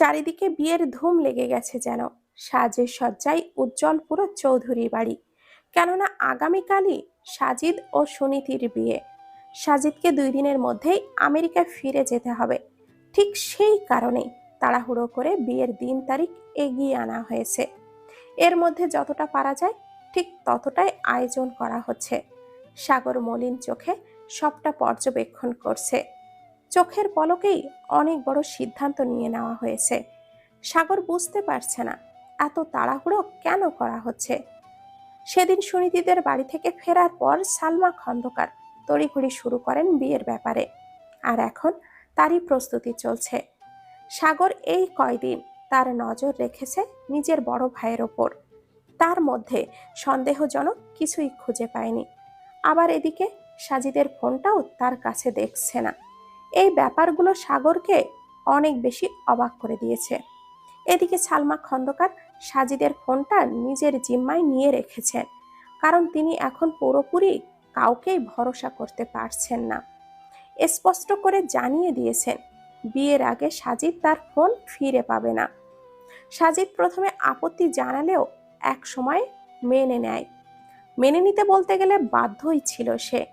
চারিদিকে বিয়ের ধুম লেগে গেছে যেন। সাজের সজ্জায় উজ্জ্বল পুরো চৌধুরী বাড়ি। কেননা আগামীকালই সাজিদ ও সুনীতির বিয়ে। সাজিদকে দুই দিনের মধ্যেই আমেরিকায় ফিরে যেতে হবে। ঠিক সেই কারণেই তাড়াহুড়ো করে বিয়ের দিন তারিখ এগিয়ে আনা হয়েছে। এর মধ্যে যতটা পারা যায় ঠিক ততটাই আয়োজন করা হচ্ছে। সাগর মলিন চোখে সবটা পর্যবেক্ষণ করছে। চোখের পলকেই অনেক বড় সিদ্ধান্ত নিয়ে নেওয়া হয়েছে। সাগর বুঝতে পারছে না, এত তাড়াহুড়ো কেন করা হচ্ছে? সেদিন সুনীতিদের বাড়ি থেকে ফেরার পর সালমা খন্দকার তড়িঘড়ি শুরু করেন বিয়ের ব্যাপারে। আর এখন তারই প্রস্তুতি চলছে। সাগর এই কয়দিন তার নজর রেখেছে নিজের বড় ভাইয়ের ওপর। তার মধ্যে সন্দেহজনক কিছুই খুঁজে পায়নি। আবার এদিকে সাজিদের ফোনটাও তার কাছে দেখছে না। এই ব্যাপারগুলো সাগরকে অনেক বেশি অবাক করে দিয়েছে। এদিকে সালমা খন্দকার সাজিদের ফোনটা নিজের জিম্মায় নিয়ে রেখেছেন কারণ তিনি এখন পুরোপুরি কাউকেই ভরসা করতে পারছেন না। স্পষ্ট করে জানিয়ে দিয়েছেন, বিয়ের আগে সাজিদ তার ফোন ফিরে পাবে না। সাজিদ প্রথমে আপত্তি জানালেও এক সময় মেনে নেয়। মেনে নিতে বলতে গেলে বাধ্যই ছিল সে,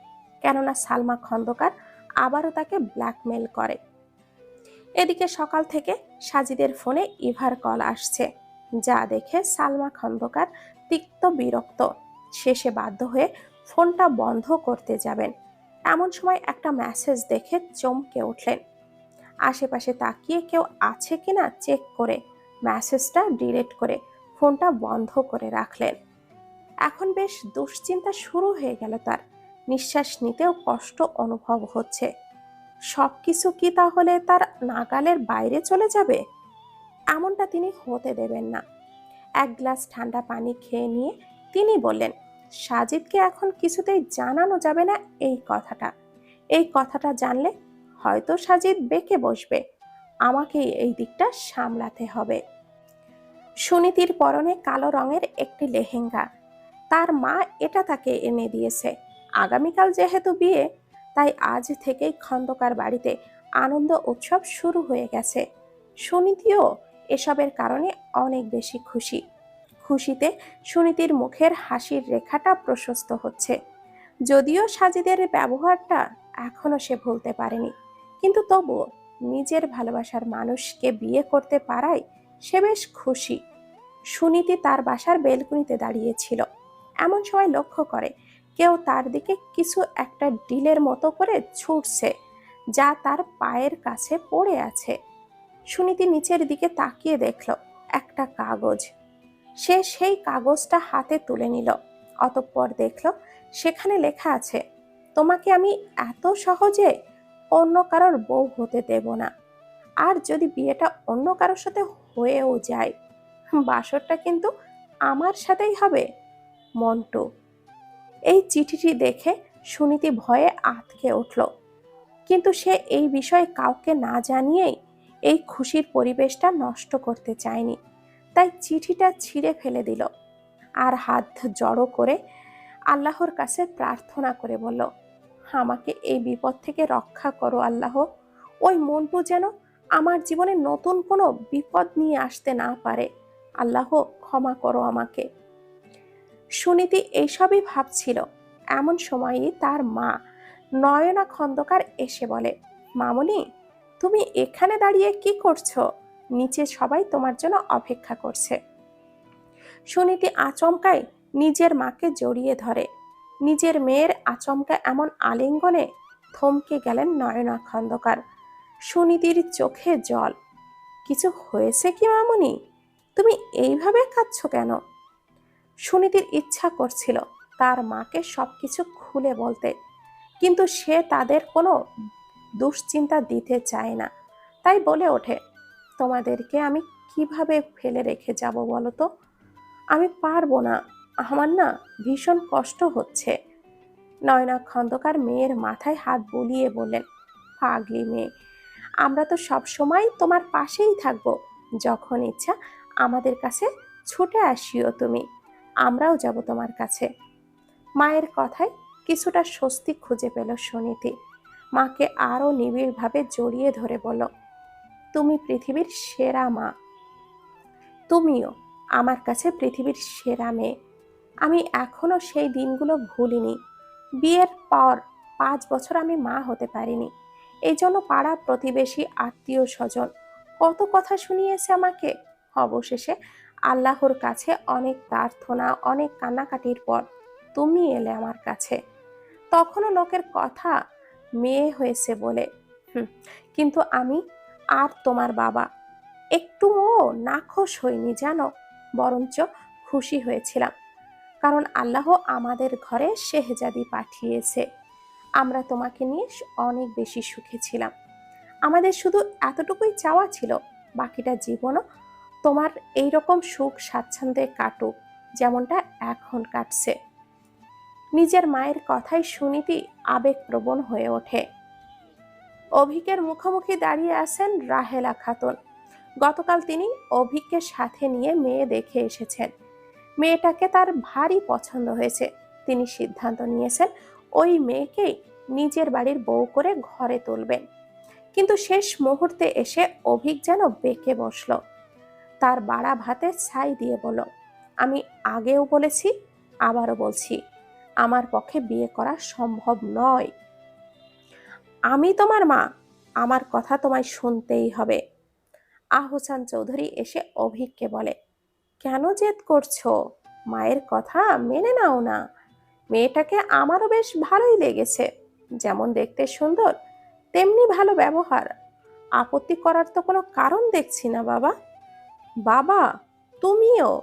কেননা সালমা খন্দকার আবারও তাকে ব্ল্যাকমেল করে। এদিকে সকাল থেকে সাজিদের ফোনে ইভার কল আসছে, যা দেখে সালমা খন্দকার তিক্ত বিরক্ত। শেষে বাধ্য হয়ে ফোনটা বন্ধ করতে যাবেন। এমন সময় একটা মেসেজ দেখে চমকে উঠলেন। আশেপাশে তাকিয়ে কেউ আছে কিনা চেক করে মেসেজটা ডিলিট করে ফোনটা বন্ধ করে রাখলেন। এখন বেশ দুশ্চিন্তা শুরু হয়ে গেল তার। নিঃশ্বাস নিতেও কষ্ট অনুভব হচ্ছে। সব কিছু কি তাহলে তার নাগালের বাইরে চলে যাবে? এমনটা তিনি হতে দেবেন না। এক গ্লাস ঠান্ডা পানি খেয়ে নিয়ে তিনি বললেন, সাজিদকে এখন কিছুতেই জানানো যাবে না এই কথাটা। এই কথাটা জানলে হয়তো সাজিদ বেঁকে বসবে। আমাকেই এই দিকটা সামলাতে হবে। সুনীতির পরনে কালো রঙের একটি লেহেঙ্গা। তার মা এটা তাকে এনে দিয়েছে। আগামীকাল যেহেতু বিয়ে, তাই আজ থেকেই খন্দকার বাড়িতে আনন্দ উৎসব শুরু হয়ে গেছে। সুনীতিও এসবের কারণে অনেক বেশি খুশি। খুশিতে সুনীতির মুখের হাসির রেখাটা প্রশস্ত হচ্ছে। যদিও সাজিদের ব্যবহারটা এখনও সে ভুলতে পারেনি, কিন্তু তবুও নিজের ভালোবাসার মানুষকে বিয়ে করতে পারায় সে বেশ খুশি। সুনীতি তার বাসার বেলকুনিতে দাঁড়িয়েছিল এমন সময় লক্ষ্য করে কেউ তার দিকে কিছু একটা ডিলের মতো করে ছুটছে, যা তার পায়ের কাছে পড়ে আছে। সুনীতি নিচের দিকে তাকিয়ে দেখল একটা কাগজ। সে সেই কাগজটা হাতে তুলে নিল, অতঃপর দেখল সেখানে লেখা আছে, তোমাকে আমি এত সহজে অন্য কারোর বউ হতে দেব না। আর যদি বিয়েটা অন্য কারোর সাথে হয়েও যায়, বাসরটা কিন্তু আমার সাথেই হবে। মন্টু এই চিঠিটি দেখে সুনীতি ভয়ে আতকে উঠল। কিন্তু সে এই বিষয়ে কাউকে না জানিয়েই এই খুশির পরিবেশটা নষ্ট করতে চায়নি। তাই চিঠিটা ছিঁড়ে ফেলে দিল আর হাত জড়ো করে আল্লাহর কাছে প্রার্থনা করে বলল, আমাকে এই বিপদ থেকে রক্ষা করো আল্লাহ। ওই মন্টু যেন আমার জীবনে নতুন কোনো বিপদ নিয়ে আসতে না পারে। আল্লাহ, ক্ষমা করো আমাকে। সুনীতি এইসবই ভাবছিল। এমন সময়ই তার মা নয়না খন্দকার এসে বলে, মামনি, তুমি এখানে দাঁড়িয়ে কি করছ? নিচে সবাই তোমার জন্য অপেক্ষা করছে। সুনীতি আচমকায় নিজের মাকে জড়িয়ে ধরে। নিজের মেয়ের আচমকা এমন আলিঙ্গনে থমকে গেলেন নয়না খন্দকার। সুনীতির চোখে জল। কিছু হয়েছে কি মামনি? তুমি এইভাবে কাঁদছ কেন? সুনীতির ইচ্ছা করছিল তার মাকে সবকিছু খুলে বলতে। কিন্তু সে তাদের কোনো দুশ্চিন্তা দিতে চায় না। তাই বলে ওঠে, তোমাদেরকে আমি কীভাবে ফেলে রেখে যাব বলো তো? আমি পারব না। আমার না ভীষণ কষ্ট হচ্ছে। নয়না খন্দকার মেয়ের মাথায় হাত বুলিয়ে বললেন, পাগলি মেয়ে, আমরা তো সব সময় তোমার পাশেই থাকব। যখন ইচ্ছা আমাদের কাছে ছুটে আসিও তুমি। আমরাও যাব তোমার কাছে। মায়ের কথায় কিছুটা স্বস্তি খুঁজে পেল সুনীতি। মাকে আরও নিবিড়ভাবে জড়িয়ে ধরে বলল, তুমি পৃথিবীর সেরা মা। তুমিও আমার কাছে পৃথিবীর সেরা মেয়ে। আমি এখনও সেই দিনগুলো ভুলিনি। বিয়ের পর পাঁচ বছর আমি মা হতে পারিনি। এই জন্য পাড়া প্রতিবেশী আত্মীয় স্বজন কত কথা শুনিয়েছে আমাকে? অবশেষে আল্লাহর কাছে অনেক প্রার্থনা অনেক কান্নাকাটির পর তুমি এলে আমার কাছে। তখনও লোকের কথা মেয়ে হয়েছে বলে হুম, কিন্তু আমি আর তোমার বাবা একটুও নাখোশ হইনি জানো বরঞ্চ খুশি হয়েছিলাম। কারণ আল্লাহ আমাদের ঘরে শেহজাদি পাঠিয়েছে। আমরা তোমাকে নিয়ে অনেক বেশি সুখে ছিলাম। আমাদের শুধু এতটুকুই চাওয়া ছিল বাকিটা জীবনও তোমার এই রকম সুখ স্বাচ্ছন্দ্যে কাটুক, যেমনটা এখন কাটছে। নিজের মায়ের কথাই শুনিতেই আবেগপ্রবণ হয়ে ওঠে। অভিকের মুখোমুখি দাঁড়িয়ে আছেন রাহেলা খাতুন। গতকাল তিনি অভিককে সাথে নিয়ে মেয়ে দেখে এসেছেন। মেয়েটাকে তার ভারী পছন্দ হয়েছে। তিনি সিদ্ধান্ত নিয়েছেন ওই মেয়েকেই নিজের বাড়ির বউ করে ঘরে তুলবেন। কিন্তু শেষ মুহূর্তে এসে অভিক যেন বেঁকে বসল। তার বাড়া ভাতে ছাই দিয়ে বলো আমি আগেও বলেছি, আবারও বলছি, আমার পক্ষে বিয়ে করা সম্ভব নয়। আমি তোমার মা, আমার কথা তোমায় শুনতেই হবে আহসান চৌধুরী এসে অভিককে বলে, কেন জেদ করছ? মায়ের কথা মেনে নাও না। মেয়েটাকে আমারও বেশ ভালোই লেগেছে, যেমন দেখতে সুন্দর, তেমনি ভালো ব্যবহার। আপত্তি করার তো কোনো কারণ দেখছি না, বাবা। বাবা, তুমিও?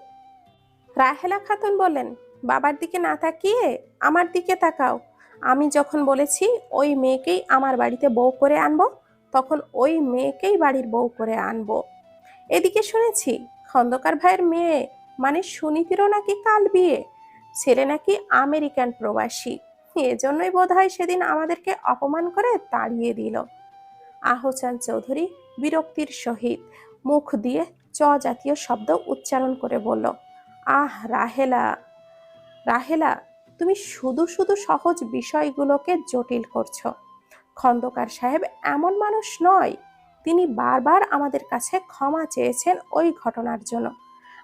রাহেলা খাতুন বলেন, বাবার দিকে না তাকিয়ে আমার দিকে তাকাও। আমি যখন বলেছি ওই মেয়েকেই আমার বাড়িতে বউ করে আনব, তখন ওই মেয়েকেই বাড়ির বউ করে আনব। এদিকে শুনেছি, খন্দকার ভাইয়ের মেয়ে মানে সুনীতিরও নাকি কাল বিয়ে, ছেলে নাকি আমেরিকান প্রবাসী। এজন্যই বোধ হয় সেদিন আমাদেরকে অপমান করে তাড়িয়ে দিল। আহসান চৌধুরী বিরক্তির সহিত মুখ দিয়ে চ জাতীয় শব্দ উচ্চারণ করে বলল, আহ, রাহেলা রাহেলা, তুমি শুধু শুধু সহজ বিষয়গুলোকে জটিল করছ। খন্দকার সাহেব এমন মানুষ নয়, তিনি বারবার আমাদের কাছে ক্ষমা চেয়েছেন ওই ঘটনার জন্য।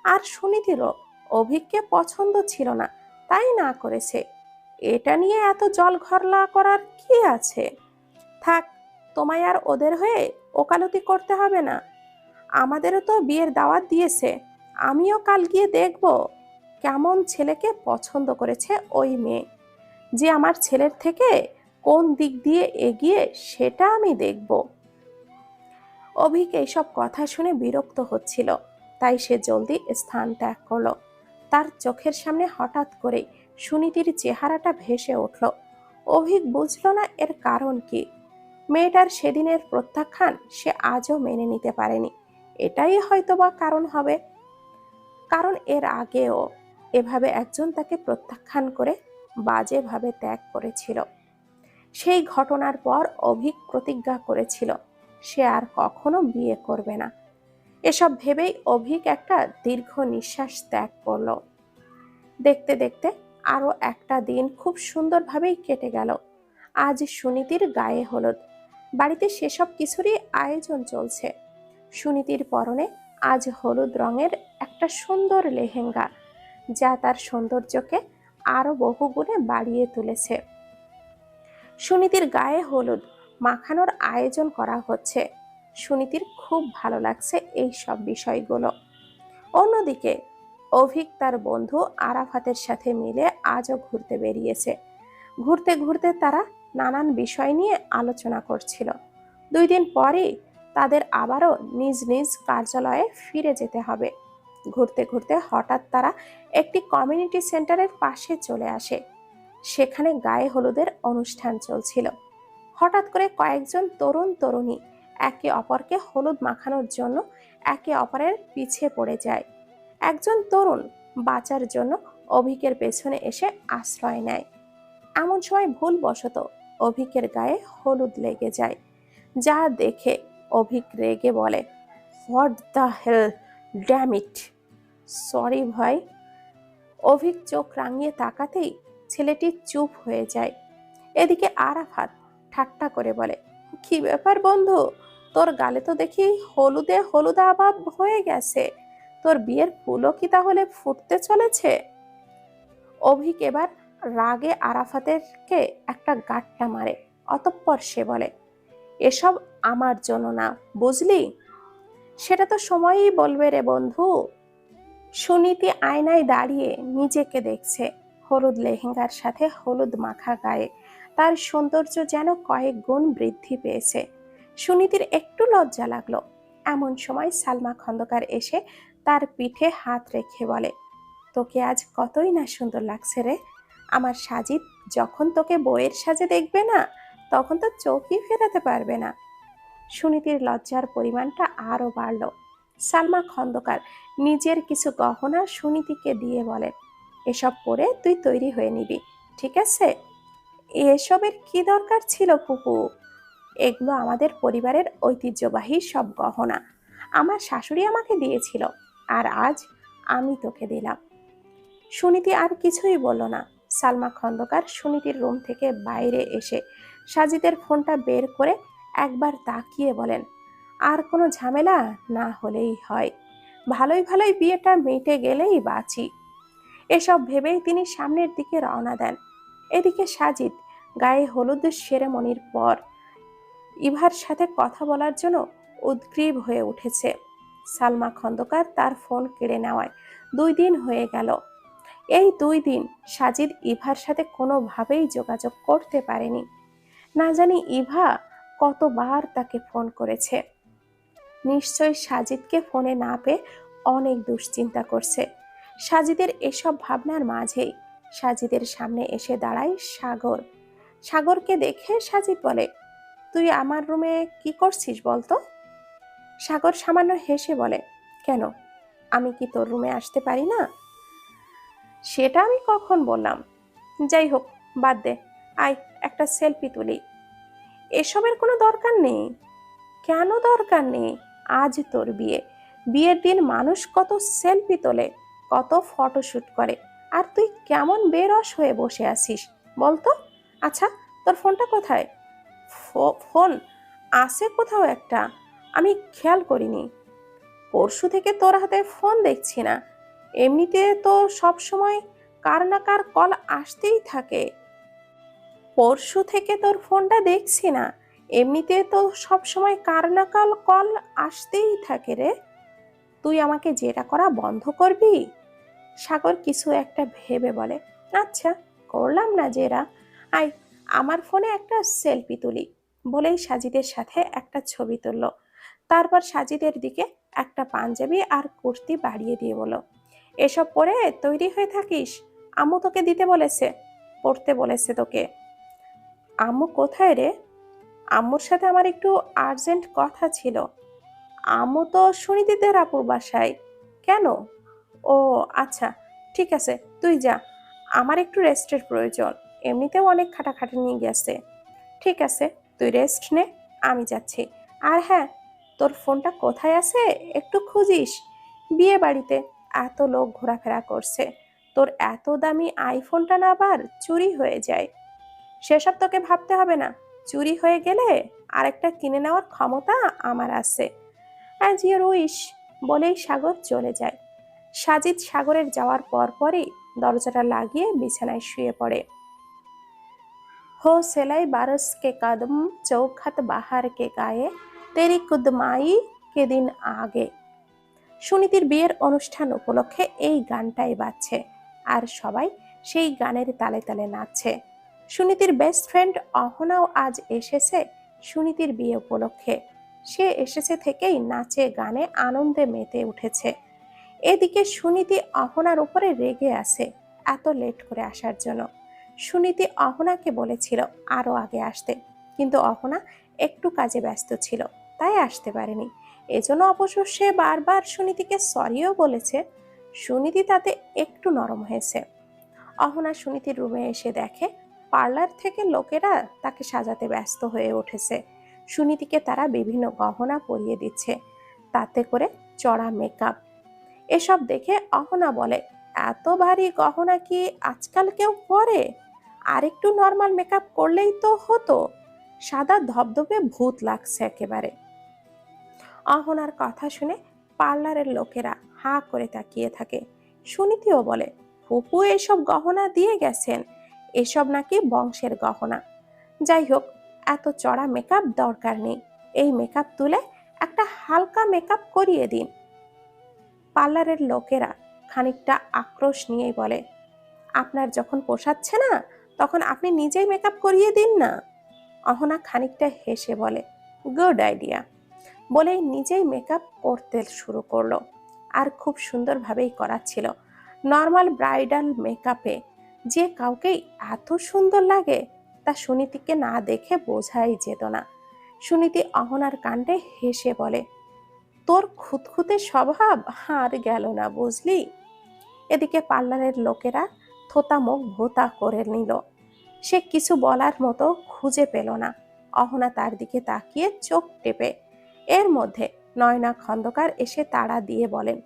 আর সুনীতিরও অভিককে পছন্দ ছিল না, তাই না করেছে। এটা নিয়ে এত জল ঘরলা করার কি আছে? থাক, তোমায় আর ওদের হয়ে ওকালতি করতে হবে না। আমাদেরও তো বিয়ের দাওয়াত দিয়েছে। আমিও কাল গিয়ে দেখব কেমন ছেলেকে পছন্দ করেছে ওই মেয়ে। যে আমার ছেলের থেকে কোন দিক দিয়ে এগিয়ে সেটা আমি দেখব। অভিক এইসব কথা শুনে বিরক্ত হচ্ছিল, তাই সে জলদি স্থান ত্যাগ করল। তার চোখের সামনে হঠাৎ করেই সুনীতির চেহারাটা ভেসে উঠল। অভিক বুঝল না এর কারণ কি। মেয়েটার সেদিনের প্রত্যাখ্যান সে আজও মেনে নিতে পারেনি। এটাই হয়তোবা কারণ হবে। কারণ এর আগেও এভাবে একজন তাকে প্রত্যাখ্যান করে বাজেভাবে ত্যাগ করেছিল। সেই ঘটনার পর অভিক প্রতিজ্ঞা করেছিল, সে আর কখনো বিয়ে করবে না। এসব ভেবেই অভিক একটা দীর্ঘ নিঃশ্বাস ত্যাগ করল। দেখতে দেখতে আরও একটা দিন খুব সুন্দরভাবেই কেটে গেল। আজ সুনীতির গায়ে হলুদ। বাড়িতে সেসব কিছুরই আয়োজন চলছে। সুনীতির পরনে আজ হলুদ রঙের একটা সুন্দর লেহেঙ্গা, যা তার সৌন্দর্যকে আরও বহুগুণে বাড়িয়ে তুলেছে। সুনীতির গায়ে হলুদ মাখানোর আয়োজন করা হচ্ছে। সুনীতির খুব ভালো লাগছে এই সব বিষয়গুলো। অন্যদিকে, অভিক তার বন্ধু আরাফাতের সাথে মিলে আজও ঘুরতে বেরিয়েছে। ঘুরতে ঘুরতে তারা নানান বিষয় নিয়ে আলোচনা করছিল। দুই দিন পরেই তাদের আবারও নিজ নিজ কার্যালয়ে ফিরে যেতে হবে। ঘুরতে ঘুরতে হঠাৎ তারা একটি কমিউনিটি সেন্টারের পাশে চলে আসে। সেখানে গায়ে হলুদের অনুষ্ঠান চলছিল। হঠাৎ করে কয়েকজন তরুণ তরুণী একে অপরকে হলুদ মাখানোর জন্য একে অপরের পিছে পড়ে যায়। একজন তরুণ বাঁচার জন্য অভিকের পেছনে এসে আশ্রয় নেয়। এমন সময় ভুলবশত অভিকের গায়ে হলুদ লেগে যায়, যা দেখে অভিক রেগে বলে what the hell dammit sorry ভাই। অভিক চোখ রাঙিয়ে তাকাতেই ছেলেটি চুপ হয়ে যায়। এদিকে আরাফাত ঠাট্টা করে বলে, কি ব্যাপার বন্ধু? তোর গালে তো দেখি হলুদে হলুদা আভাব হয়ে গেছে। তোর বিয়ের ফুলও কি তাহলে ফুটতে চলেছে? অভিক এবার রাগে আরাফাতেরকে একটা গাঁটটা মারে। অতঃপর সে বলে এসব আমার জন্য না, বুঝলি? সেটা তো সময়ই বলবে রে বন্ধু। সুনীতি আয়নায় দাঁড়িয়ে নিজেকে দেখছে, হলুদ লেহেঙ্গার সাথে হলুদ মাখা গায়ে। তার সৌন্দর্য যেন কয়েক গুণ বৃদ্ধি পেয়েছে। সুনীতির একটু লজ্জা লাগল। এমন সময় সালমা খন্দকার এসে তার পিঠে হাত রেখে বলে, তোকে আজ কতই না সুন্দর লাগছে রে। আমার সাজিদ যখন তোকে বইয়ের সাজে দেখবে না তখন তো চোখই ফেরাতে পারবে না। সুনীতির লজ্জার পরিমাণটা আরও বাড়ল। সালমা খন্দকার নিজের কিছু গহনা সুনীতিকে দিয়ে বলেন এসব পরে তুই তৈরি হয়ে নিবি, ঠিক আছে? এসবের কি দরকার ছিল পুপু এগুলো আমাদের পরিবারের ঐতিহ্যবাহী সব গহনা। আমার শাশুড়ি আমাকে দিয়েছিল, আর আজ আমি তোকে দিলাম। সুনীতি আর কিছুই বলল না। সালমা খন্দকার সুনীতির রুম থেকে বাইরে এসে সাজিদের ফোনটা বের করে একবার তাকিয়ে বলেন, আর কোনো ঝামেলা? না হলেই হয়। ভালোই ভালোই বিয়েটা মেটে গেলেই বাঁচি। এসব ভেবেই তিনি সামনের দিকে রওনা দেন। এদিকে সাজিদ গায়ে হলুদ সেরেমনির পর ইভার সাথে কথা বলার জন্য উদ্গ্রীব হয়ে উঠেছে। সালমা খন্দকার তার ফোন কেড়ে নেওয়ায় দুই দিন হয়ে গেল। এই দুই দিন সাজিদ ইভার সাথে কোনোভাবেই যোগাযোগ করতে পারেনি। না জানি ইভা কতবার তাকে ফোন করেছে। নিশ্চয় সাজিদকে ফোনে না পেয়ে অনেক দুশ্চিন্তা করছে। সাজিদের এসব ভাবনার মাঝেই সাজিদের সামনে এসে দাঁড়ায় সাগর। সাগরকে দেখে সাজিদ বলে, তুই আমার রুমে কি করছিস বলতো? সাগর সামান্য হেসে বলে, কেন? আমি কি তোর রুমে আসতে পারি না? সেটা আমি কখন বললাম। যাই হোক, বাদ দে। আয়, একটা সেলফি তুলি। এসবের কোনো দরকার নেই। কেন দরকার নেই? আজ তোর বিয়ে। বিয়ের দিন মানুষ কত সেলফি তোলে, কত ফটোশ্যুট করে। আর তুই কেমন বেরস হয়ে বসে আছিস, বলতো? আচ্ছা তোর ফোনটা কোথায়? ফোন আছে কোথাও একটা? আমি খেয়াল করিনি। পরশু থেকে তোর হাতে ফোন দেখছি না। এমনিতে তো সব সময় কার না কার কল আসতেই থাকে। পরশু থেকে তোর ফোনটা দেখছি না। এমনিতে তো সব সময় কার না কার কল আসতেই থাকে রে। তুই আমাকে যেটা করা বন্ধ করবি? সাগর কিছু একটা ভেবে বলে আচ্ছা করলাম না জেরা। আই আমার ফোনে একটা সেলফি তুলি। বলেই সাজিদের সাথে একটা ছবি তুলল। তারপর সাজিদের দিকে একটা পাঞ্জাবি আর কুর্তি বাড়িয়ে দিয়ে বলো এসব পরে তৈরি হয়ে থাকিস। আম্মু তোকে দিতে বলেছে, পড়তে বলেছে তোকে। আম্মু কোথায় রে? আম্মুর সাথে আমার একটু আর্জেন্ট কথা ছিল। আম্মু তো সুনিদিদের আপুর বাসায়। কেন? ও আচ্ছা ঠিক আছে, তুই যা। আমার একটু রেস্টের প্রয়োজন। এমনিতেও অনেক খাটাখাটি নিয়ে গেছে। ঠিক আছে, তুই রেস্ট নে, আমি যাচ্ছি। আর হ্যাঁ তোর ফোনটা কোথায় আছে? একটু খুঁজিস। বিয়ে বাড়িতে এত লোক ঘোরাফেরা করছে। তোর এত দামি আইফোনটা না আবার চুরি হয়ে যায়। সেসব তোকে ভাবতে হবে না। চুরি হয়ে গেলে আরেকটা কিনে নেওয়ার ক্ষমতা আমার আছে। অ্যাজ ইউর উইশ বলেই সাগর চলে যায়। সাজিদ সাগরের যাওয়ার পরপরই দরজাটা লাগিয়ে বিছানায় শুয়ে পড়ে। হো সেলাই বারস কে কাদম চৌখাত বাহার কে গায়ে, তেরি কুদমাই কেদিন আগে। সুনীতির বিয়ের অনুষ্ঠান উপলক্ষে এই গানটাই বাজছে। আর সবাই সেই গানের তালে তালে নাচছে। সুনীতির বেস্ট ফ্রেন্ড অহনাও আজ এসেছে সুনীতির বিয়ে উপলক্ষে। সে এসেছে থেকেই নাচে, গানে আনন্দে মেতে উঠেছে। এদিকে সুনীতি অহনার উপরে রেগে আছে এত লেট করে আসার জন্য। সুনীতি অহনাকে বলেছিল আরও আগে আসতে, কিন্তু অহনা একটু কাজে ব্যস্ত ছিল, তাই আসতে পারেনি। এজন্য অবশ্য সে বারবার সুনীতিকে সরিও বলেছে। সুনীতি তাতে একটু নরম হয়েছে। অহনা সুনীতির রুমে এসে দেখে পার্লার থেকে লোকেরা তাকে সাজাতে ব্যস্ত হয়ে উঠেছে। সুনীতিকে তারা বিভিন্ন গহনা পরিয়ে দিচ্ছে, তাতে করে চড়া মেকআপ এসব দেখে অহনা বলে, এত ভারী গহনা কি আজকাল কেউ পরে? আর একটু নর্মাল মেকআপ করলেই তো হতো। সাদা ধবধবে ভূত লাগছে একেবারে। অহনার কথা শুনে পার্লারের লোকেরা হা করে তাকিয়ে থাকে। সুনীতিও বলে, ফুপু এসব গহনা দিয়ে গেছেন। এসব নাকি বংশের গহনা। যাই হোক এত চড়া মেকআপ দরকার নেই। এই মেকআপ তুলে একটা হালকা মেকআপ করিয়ে দিন। পার্লারের লোকেরা খানিকটা আক্রোশ নিয়েই বলে, আপনার যখন পোষাচ্ছে না, তখন আপনি নিজেই মেকআপ করিয়ে দিন না? অহনা খানিকটা হেসে বলে গুড আইডিয়া বলেই নিজেই মেকআপ করতে শুরু করল। আর খুব সুন্দরভাবেই করাচ্ছিল নর্মাল ব্রাইডাল মেকআপে যে কাউকে এত সুন্দর লাগে, তা সুনীতিকে না দেখে বোঝাই যেত না। সুনীতি অহনার কাণ্ডে হেসে বলে, তোর খুঁতখুঁতে স্বভাব আর গেল না বুঝলি? এদিকে পার্লারের লোকেরা থোতা মুখ ভোতা করে নিল। সে কিছু বলার মতো খুঁজে পেল না। অহনা তার দিকে তাকিয়ে চোখ টেপে। এর মধ্যে নয়না খন্দকার এসে তাড়া দিয়ে বলেন,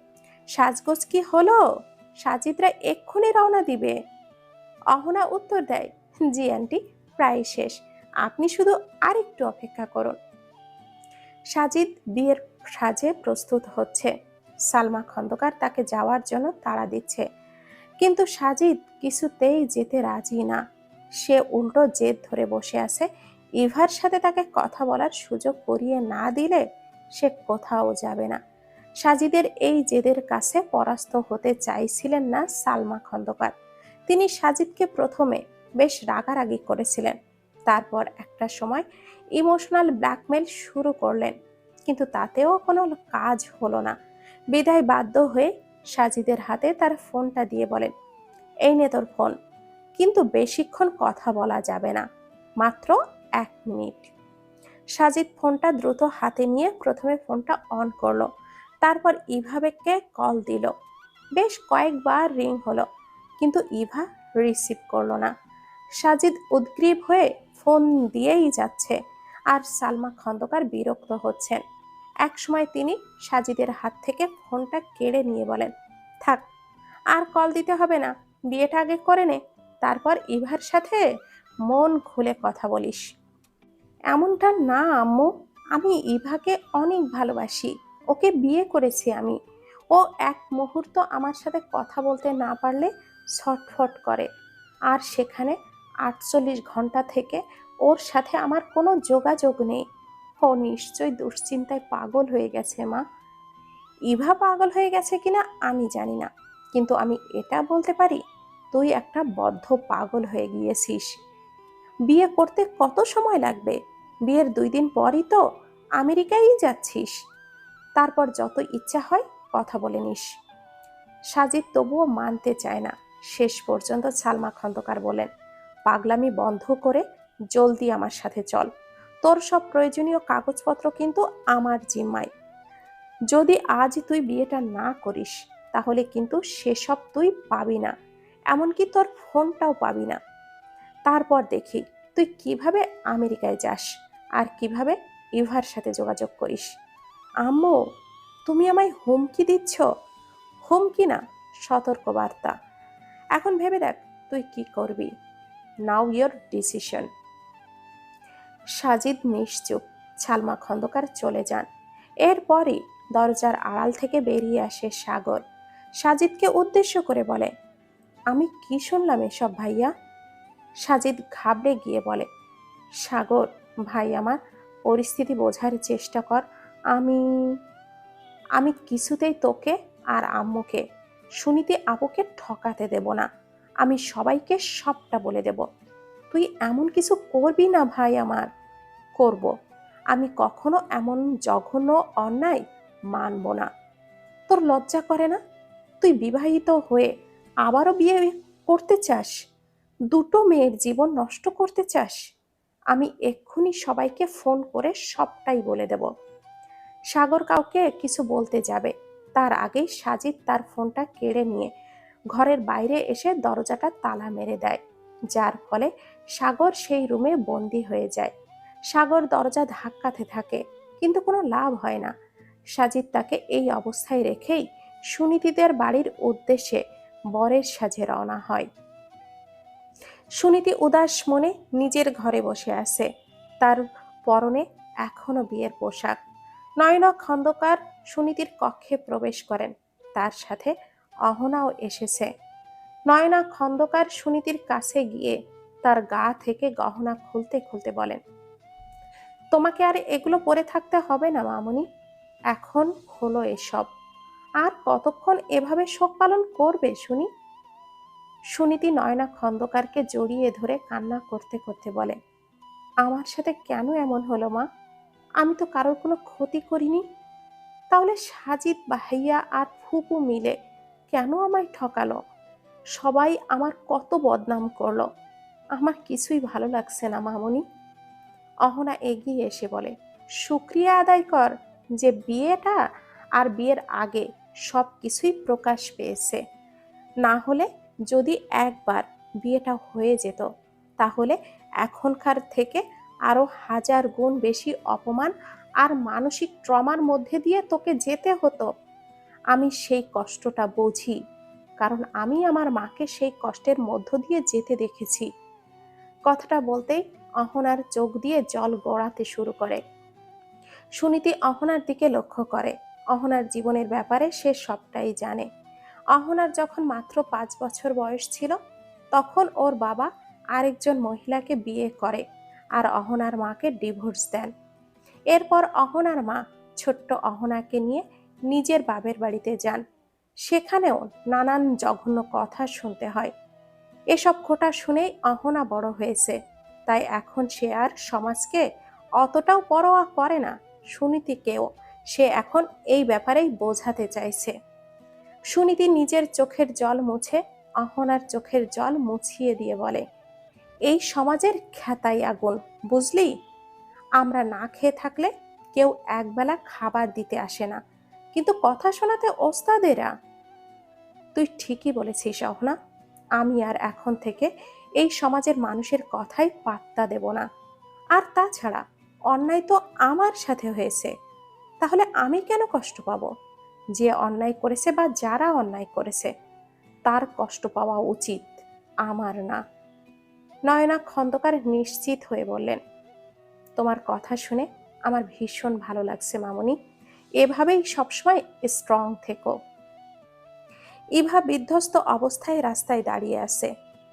সাজগোজ কি হলো? সাজিদরা এক্ষুনি রওনা দিবে। অহনা উত্তর দেয়, জি, আন্টি, প্রায় শেষ। আপনি শুধু আরেকটু অপেক্ষা করুন। সাজিদ বিয়ের সাজে প্রস্তুত হচ্ছে। সালমা খন্দকার তাকে যাওয়ার জন্য তাড়া দিচ্ছে। কিন্তু সাজিদ কিছুতেই যেতে রাজি না। সে উল্টো জেদ ধরে বসে আছে। ইভার সাথে তাকে কথা বলার সুযোগ করিয়ে না দিলে সে কোথাও যাবে না। সাজিদের এই জেদের কাছে পরাস্ত হতে চাইছিলেন না সালমা খন্দকার। তিনি সাজিদকে প্রথমে বেশ রাগারাগি করেছিলেন। তারপর একটা সময় ইমোশনাল ব্ল্যাকমেল শুরু করলেন, কিন্তু তাতেও কোনো কাজ হলো না। বিদায় বাধ্য হয়ে সাজিদের হাতে তার ফোনটা দিয়ে বলেন, এই নে তোর ফোন, কিন্তু বেশিক্ষণ কথা বলা যাবে না, মাত্র এক মিনিট। সাজিদ ফোনটা দ্রুত হাতে নিয়ে প্রথমে ফোনটা অন করল, তারপর ইভাবেকে কল দিল। বেশ কয়েকবার রিং হলো কিন্তু ইভা রিসিভ করল না। সাজিদ উদ্গ্রীব হয়ে ফোন দিয়েই যাচ্ছে আর সালমা খন্দকার বিরক্ত হচ্ছেন। একসময় তিনি সাজিদের হাত থেকে ফোনটা কেড়ে নিয়ে বলেন, থাক, আর কল দিতে হবে না, বিয়েটা আগে করে নে, তারপর ইভার সাথে মন খুলে কথা বলিস। এমনটা না, আম্মু, আমি ইভাকে অনেক ভালোবাসি, ওকে বিয়ে করেছি আমি। ও এক মুহূর্ত আমার সাথে কথা বলতে না পারলে ছটফট করে। আর সেখানে আটচল্লিশ ঘণ্টা থেকে ওর সাথে আমার কোনো যোগাযোগ নেই। ও নিশ্চয়ই দুশ্চিন্তায় পাগল হয়ে গেছে, মা। ইভা পাগল হয়ে গেছে কিনা আমি জানি না। কিন্তু আমি এটা বলতে পারি, তুই একটা বদ্ধ পাগল হয়ে গিয়েছিস। বিয়ে করতে কত সময় লাগবে? বিয়ের দুই দিন পরই তো আমেরিকায় যাচ্ছিস। তারপর যত ইচ্ছা হয় কথা বলে নিস। সাজিদ তবুও মানতে চায় না। শেষ পর্যন্ত সালমা খন্দকার বলেন, পাগলামি বন্ধ করে জলদি আমার সাথে চল। তোর সব প্রয়োজনীয় কাগজপত্র কিন্তু আমার জিম্মায়। যদি আজ তুই বিয়েটা না করিস, তাহলে কিন্তু সেসব তুই পাবি না, এমনকি তোর ফোনটাও পাবি না। তারপর দেখি, তুই কীভাবে আমেরিকায় যাস আর কীভাবে ইভার সাথে যোগাযোগ করিস। আম্মু, তুমি আমায় হুমকি দিচ্ছ? হুমকি না, সতর্কবার্তা। এখন ভেবে দেখ, তুই কি করবি? নাও ইয়োর ডিসিশন সাজিদ নিশ্চুপ, ছালমা খন্দকার চলে যান। এরপরই দরজার আড়াল থেকে বেরিয়ে আসে সাগর। সাজিদকে উদ্দেশ্য করে বলে, আমি কি শুনলাম এসব ভাইয়া? সাজিদ ঘাবড়ে গিয়ে বলে, সাগর, ভাই আমার, পরিস্থিতি বোঝার চেষ্টা কর। আমি আমি কিছুতেই তোকে আর আম্মুকে সুনীতি আপুকে ঠকাতে দেব না। আমি সবাইকে সবটা বলে দেব। তুই এমন কিছু করবি না ভাই আমার। করব। আমি কখনো এমন জঘন্য অন্যায় মানব না। তোর লজ্জা করে না? তুই বিবাহিত হয়ে আবারও বিয়ে করতে চাস? দুটো মেয়ের জীবন নষ্ট করতে চাস? আমি এক্ষুনি সবাইকে ফোন করে সবটাই বলে দেব। সাগর কাউকে কিছু বলতে যাবে। তার আগেই সাজিদ তার ফোনটা কেড়ে নিয়ে ঘরের বাইরে এসে দরজাটা তালা মেরে দেয়, যার ফলে সাগর সেই রুমে বন্দি হয়ে যায়। সাগর দরজা ধাক্কাতে থাকে, কিন্তু কোনো লাভ হয় না। সাজিদ তাকে এই অবস্থায় রেখেই সুনীতিদের বাড়ির উদ্দেশ্যে বরের সাজে রওনা হয়। সুনীতি উদাস মনে নিজের ঘরে বসে আছে। তার পরনে এখনও বিয়ের পোশাক। নয়না খন্দকার সুনীতির কক্ষে প্রবেশ করেন। তার সাথে অহনাও এসেছে। নয়না খন্দকার সুনীতির কাছে গিয়ে তার গা থেকে গহনা খুলতে খুলতে বলেন, তোমাকে আর এগুলো পরে থাকতে হবে না মামনি। এখন হলো এসব। আর কতক্ষণ এভাবে শোক পালন করবে শুনি? সুনীতি নয়না খন্দকারকে জড়িয়ে ধরে কান্না করতে করতে বলে, আমার সাথে কেন এমন হলো মা? আমি তো কারোর কোনো ক্ষতি করিনি। তাহলে সাজিদ ভাইয়া আর ফুপু মিলে কেন আমায় ঠকালো? সবাই আমার কত বদনাম করল। আমার কিছুই ভালো লাগছে না, মামনি। অহনা এগিয়ে এসে বলে, শুক্রিয়া আদায় কর যে বিয়েটা আর বিয়ের আগে সব কিছুই প্রকাশ পেয়েছে। না হলে যদি একবার বিয়েটা হয়ে যেত, তাহলে এখনকার থেকে আরও হাজার গুণ বেশি অপমান আর মানসিক ট্রমার মধ্যে দিয়ে তোকে যেতে হতো। আমি সেই কষ্টটা বুঝি, কারণ আমি আমার মাকে সেই কষ্টের মধ্য দিয়ে যেতে দেখেছি। কথাটা বলতেই অহনার চোখ দিয়ে জল গড়াতে শুরু করে। সুনীতি অহনার দিকে লক্ষ্য করে। অহনার জীবনের ব্যাপারে সে সবটাই জানে। অহনার যখন মাত্র পাঁচ বছর বয়স ছিল, তখন ওর বাবা আরেকজন মহিলাকে বিয়ে করে। আর অহনার মাকে ডিভোর্স দেন। এরপর অহনার মা ছোট্ট অহনাকে নিয়ে নিজের বাবের বাড়িতে যান। সেখানেও নানান জঘন্য কথা শুনতে হয়। এসব খোটা শুনেই অহনা বড় হয়েছে। তাই এখন সে আর সমাজকে অতটাও পরোয়া করে না। সুনীতিকেও সে এখন এই ব্যাপারেই বোঝাতে চাইছে। সুনীতি নিজের চোখের জল মুছে অহনার চোখের জল মুছিয়ে দিয়ে বলে এই সমাজের খ্যাতাই আগুন, বুঝলি? আমরা না খেয়ে থাকলে কেউ একবেলা খাবার দিতে আসে না। কিন্তু কথা শোনাতে ওস্তাদেরা। তুই ঠিকই বলেছিস, অহনা। আমি আর এখন থেকে এই সমাজের মানুষের কথাই পাত্তা দেব না। আর তাছাড়া অন্যায় তো আমার সাথে হয়েছে। তাহলে আমি কেন কষ্ট পাবো? যে অন্যায় করেছে বা যারা অন্যায় করেছে, তার কষ্ট পাওয়া উচিত আমার না। নয়না খন্দকার নিশ্চিত হয়ে বললেন, তোমার কথা শুনে আমার ভীষণ ভালো লাগছে মামনি। এভাবেই সবসময় স্ট্রং থেকো। ইভা বিধ্বস্ত অবস্থায় রাস্তায় দাঁড়িয়ে আছে।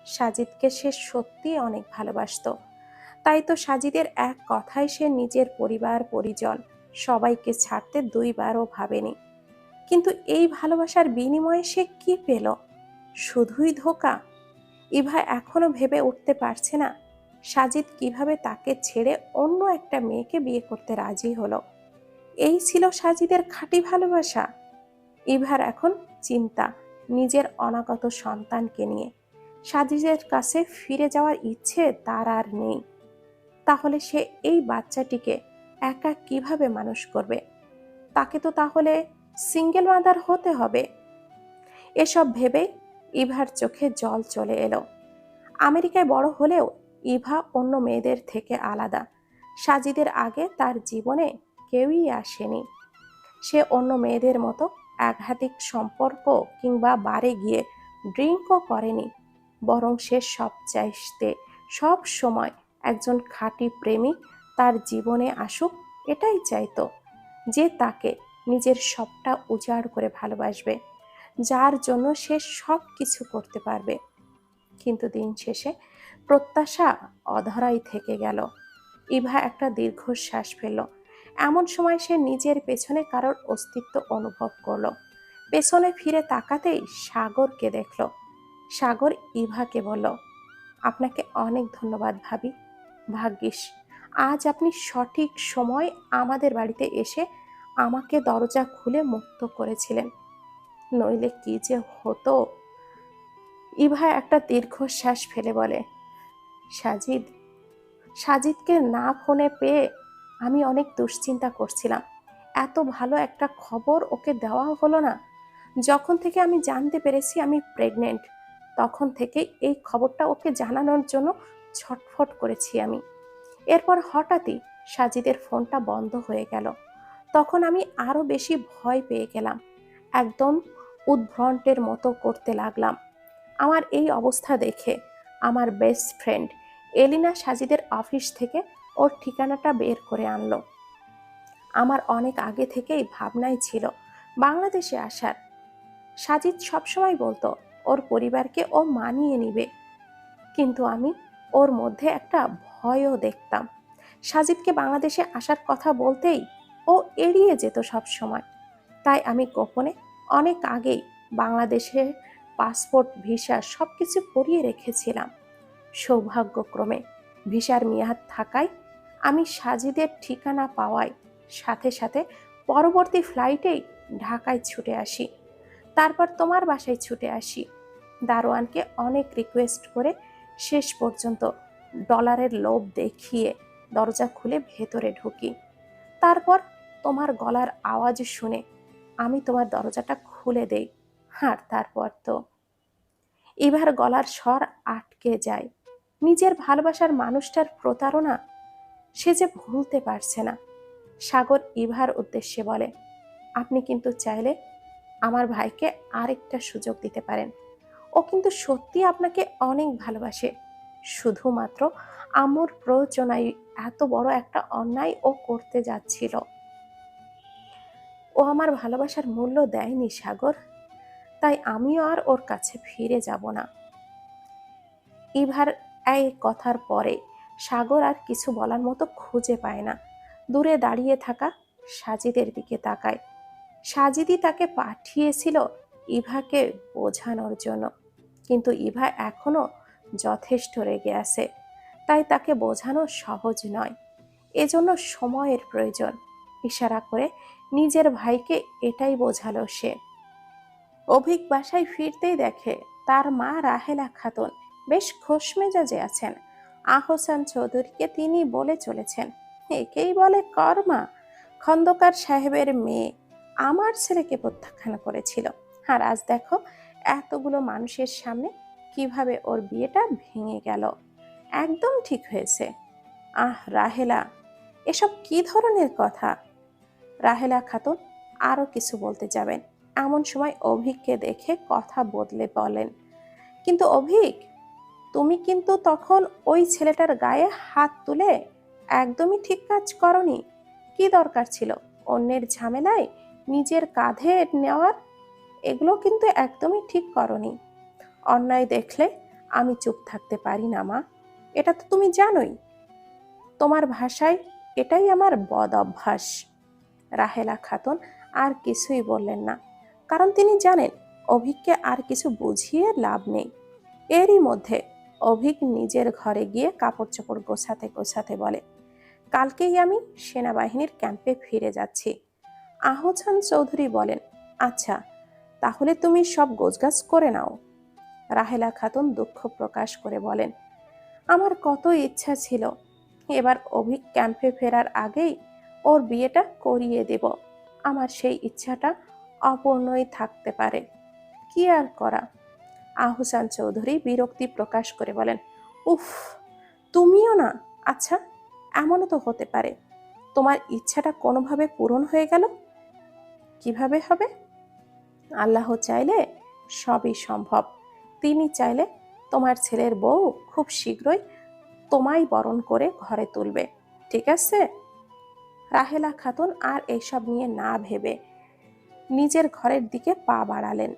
সাজিদকে সে সত্যি অনেক ভালোবাসত। তাই তো সাজিদের এক কথায় সে নিজের পরিবার, পরিজন, সবাইকে ছাড়তে দুইবারও ভাবেনি। কিন্তু এই ভালোবাসার বিনিময়ে সে কি পেল? শুধুই ধোকা? ইভা এখনও ভেবে উঠতে পারছে না। সাজিদ কীভাবে তাকে ছেড়ে অন্য একটা মেয়েকে বিয়ে করতে রাজি হলো? এই ছিল সাজিদের খাঁটি ভালোবাসা। ইভার এখন চিন্তা, নিজের অনাগত সন্তানকে নিয়ে। সাজিদের কাছে ফিরে যাওয়ার ইচ্ছে তার আর নেই। তাহলে সে এই বাচ্চাটিকে একা কীভাবে মানুষ করবে? তাকে তো তাহলে সিঙ্গেল মাদার হতে হবে। এসব ভেবে ইভার চোখে জল চলে এলো। আমেরিকায় বড় হলেও ইভা অন্য মেয়েদের থেকে আলাদা। সাজিদের আগে তার জীবনে কেউই আসেনি। সে অন্য মেয়েদের মতো আঘাতিক সম্পর্ক কিংবা বারে গিয়ে ড্রিঙ্কও করেনি। বরং সে সব চাইতে সব সময় একজন খাঁটি প্রেমিক তার জীবনে আসুক এটাই চাইতো, যে তাকে নিজের সবটা উজাড় করে ভালোবাসবে। যার জন্য সে সব কিছু করতে পারবে। কিন্তু দিন শেষে প্রত্যাশা অধরাই থেকে গেল। ইভা একটা দীর্ঘশ্বাস ফেলল। এমন সময় সে নিজের পেছনে কারোর অস্তিত্ব অনুভব করল। পেছনে ফিরে তাকাতেই সাগরকে দেখল। সাগর ইভাকে বলল, আপনাকে অনেক ধন্যবাদ ভাবি। ভাগ্যিস, আজ আপনি সঠিক সময় আমাদের বাড়িতে এসে আমাকে দরজা খুলে মুক্ত করেছিলেন। নইলে কি যে হতো? ইভা একটা দীর্ঘশ্বাস ফেলে বলে, সাজিদ, সাজিদকে না ফোনে পেয়ে আমি অনেক দুশ্চিন্তা করছিলাম। এত ভালো একটা খবর ওকে দেওয়া হলো না। যখন থেকে আমি জানতে পেরেছি আমি প্রেগনেন্ট, তখন থেকে এই খবরটা ওকে জানানোর জন্য ছটফট করেছি আমি। এরপর হঠাৎই সাজিদের ফোনটা বন্ধ হয়ে গেল। তখন আমি আরও বেশি ভয় পেয়ে গেলাম। একদম উদ্ভ্রন্টের মতো করতে লাগলাম। আমার এই অবস্থা দেখে আমার বেস্ট ফ্রেন্ড এলিনা সাজিদের অফিস থেকে ওর ঠিকানাটা বের করে আনলো। আমার অনেক আগে থেকেই ভাবনাই ছিল বাংলাদেশে আসার। সাজিদ সবসময় বলতো, ওর পরিবারকে ও মানিয়ে নিবে। কিন্তু আমি ওর মধ্যে একটা ভয়ও দেখতাম। সাজিদকে বাংলাদেশে আসার কথা বলতেই ও এড়িয়ে যেত সব সময় তাই আমি গোপনে অনেক আগেই বাংলাদেশে পাসপোর্ট, ভিসা সব কিছু করিয়ে রেখেছিলাম। সৌভাগ্যক্রমে ভিসার মেয়াদ থাকায় আমি সাজিদের ঠিকানা পাওয়ায় সাথে সাথে পরবর্তী ফ্লাইটেই ঢাকায় ছুটে আসি। তারপর তোমার বাসায় ছুটে আসি। দারোয়ানকে অনেক রিকোয়েস্ট করে শেষ পর্যন্ত ডলারের লোভ দেখিয়ে দরজা খুলে ভেতরে ঢুকি। তারপর তোমার গলার আওয়াজ শুনে আমি তোমার দরজাটা খুলে দেই। আর তারপর তো। এবার গলার স্বর আটকে যায়। নিজের ভালোবাসার মানুষটার প্রতারণা সে যে ভুলতে পারছে না। সাগর ইভার উদ্দেশ্যে বলে, আপনি কিন্তু চাইলে আমার ভাইকে আরেকটা সুযোগ দিতে পারেন। ও কিন্তু সত্যি আপনাকে অনেক ভালোবাসে। শুধুমাত্র আমর প্রয়োজনায় এত বড় একটা অন্যায় ও করতে যাচ্ছিল। ও আমার ভালোবাসার মূল্য দেয়নি, সাগর। তাই আমিও আর ওর কাছে ফিরে যাব না। ইভার এই কথার পরে সাগর আর কিছু বলার মতো খুঁজে পায় না। দূরে দাঁড়িয়ে থাকা সাজিদের দিকে তাকায়। সাজিদি তাকে পাঠিয়েছিল ইভাকে বোঝানোর জন্য। কিন্তু ইভা এখনও যথেষ্ট রেগে আছে। তাই তাকে বোঝানো সহজ নয়। এজন্য সময়ের প্রয়োজন। ইশারা করে নিজের ভাইকে এটাই বোঝালো সে। অভিক বাসায় ফিরতেই দেখে তার মা রাহেলা খাতুন বেশ খোশমেজাজে আছেন। আহসান চৌধুরীকে তিনি বলে চলেছেন, একেই বলে কর্মা। খন্দকার সাহেবের মেয়ে আমার ছেলেকে প্রত্যাখ্যান করেছিল। আর আজ দেখো এতগুলো মানুষের সামনে কীভাবে ওর বিয়েটা ভেঙে গেল। একদম ঠিক হয়েছে। আহ, রাহেলা, এসব কি ধরনের কথা? রাহেলা খাতুন আরও কিছু বলতে যাবেন। এমন সময় অভিককে দেখে কথা বদলে বলেন, কিন্তু অভিক, তুমি কিন্তু তখন ওই ছেলেটার গায়ে হাত তুলে একদমই ঠিক কাজ করনি। কি দরকার ছিল? অন্যের ঝামেলায় নিজের কাঁধে নেওয়ার? এগুলো কিন্তু একদমই ঠিক করনি। অন্যায় দেখলে আমি চুপ থাকতে পারি না, মা। এটা তো তুমি জানোই। তোমার ভাষায় এটাই আমার বদ অভ্যাস। রাহেলা খাতুন আর কিছুই বললেন না। কারণ তিনি জানেন, অভিককে আর কিছু বুঝিয়ে লাভ নেই। এরই মধ্যে অভিক নিজের ঘরে গিয়ে কাপড় চোপড় গোছাতে গোছাতে বলে, কালকেই আমি সেনাবাহিনীর ক্যাম্পে ফিরে যাচ্ছি। আহসান চৌধুরী বলেন আচ্ছা তাহলে তুমি সব গোছগাছ করে নাও। রাহেলা খাতুন দুঃখ প্রকাশ করে বলেন, আমার কত ইচ্ছা ছিল, এবার অভিক ক্যাম্পে ফেরার আগেই ওর বিয়েটা করিয়ে দেব। আমার সেই ইচ্ছাটা অপূর্ণই থাকতে পারে। কি আর করা? আহসান চৌধুরী বিরক্তি প্রকাশ করে বলেন, উফ, তুমিও না? আচ্ছা এমনও তো হতে পারে। তোমার ইচ্ছাটা কোনোভাবে পূরণ হয়ে গেল? কীভাবে হবে? আল্লাহ চাইলে সবই সম্ভব। তিনি চাইলে তোমার ছেলের বউ খুব শীঘ্রই তোমায় বরণ করে ঘরে তুলবে। ঠিক আছে? রাহেলা খাতুন আর এইসব নিয়ে না ভেবে নিজের ঘরের দিকে পা বাড়ালেন।